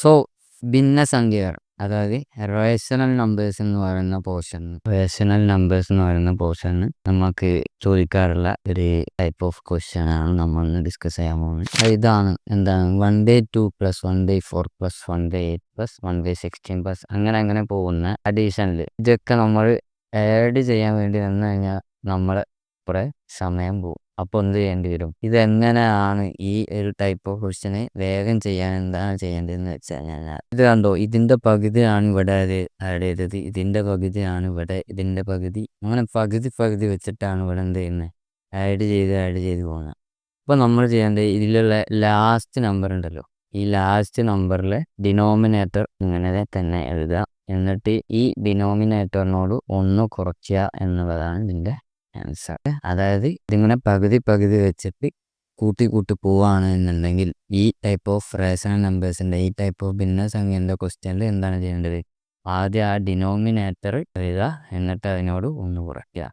So ഭിന്നസംഖ്യകൾ അതായത് rational numbers എന്ന് പറയുന്ന പോർഷൻ റേഷണൽ നമ്പേഴ്സ് എന്ന് പറയുന്ന പോർഷൻ നമുക്ക് ചോദിക്കാറുള്ള ഒരു ടൈപ്പ് ഓഫ് ക്വസ്റ്റ്യൻ ആണ് നമ്മൾ ഡിസ്കസ് ചെയ്യാൻ പോകുന്നത്. ഇതാണ് എന്താണ്? One day two plus one day four plus one day eight plus one day sixteen plus അങ്ങനെ അങ്ങനെ പോകുന്ന അഡീഷണൽ ഇതൊക്കെ നമ്മൾ ആഡ് ചെയ്യാൻ വേണ്ടി വന്നു കഴിഞ്ഞാൽ നമ്മൾ കുറേ സമയം പോകും. അപ്പോൾ എന്ത് ചെയ്യേണ്ടി വരും? ഇതെങ്ങനെയാണ് ഈ ഒരു ടൈപ്പ് ഓഫ് ക്വസ്റ്റ്യന് വേഗം ചെയ്യാൻ എന്താണ് ചെയ്യേണ്ടതെന്ന് വെച്ചാൽ ഞാൻ ഇത് കണ്ടോ? ഇതിന്റെ പകുതിയാണ് ഇവിടെ ആഡ് ചെയ്തത്. ഇതിന്റെ പകുതിയാണ് ഇവിടെ ഇതിന്റെ പകുതി. അങ്ങനെ പകുതി പകുതി വെച്ചിട്ടാണ് ഇവിടെ എന്ത് ചെയ്യുന്നത് ആഡ് ചെയ്ത് ആഡ് ചെയ്ത് പോകുന്നത്. അപ്പോൾ നമ്മൾ ചെയ്യേണ്ടത് ഇതിലുള്ള ലാസ്റ്റ് നമ്പർ ഉണ്ടല്ലോ. ഈ ലാസ്റ്റ് നമ്പറിലെ ഡിനോമിനേറ്റർ ഇങ്ങനെ തന്നെ എഴുതുക. എന്നിട്ട് ഈ ഡിനോമിനേറ്ററിനോട് ഒന്ന് കുറയ്ക്കുക എന്നുള്ളതാണ് ഇതിന്റെ ആൻസർ അതായത് ഇതിങ്ങനെ പകുതി പകുതി വെച്ചിട്ട് കൂട്ടി കൂട്ടി പോവുകയാണ് എന്നുണ്ടെങ്കിൽ ഈ ടൈപ്പ് ഓഫ് റേഷണൽ നമ്പേഴ്സിന്റെ ഈ ടൈപ്പ് ഓഫ് ഭിന്ന സംഖ്യന്റെ ക്വസ്റ്റ്യനിൽ എന്താണ് ചെയ്യേണ്ടത്? ആദ്യം ആ ഡിനോമിനേറ്റർ എഴുതുക എന്നിട്ട് അതിനോട് ഒന്ന് കുറയ്ക്കുക.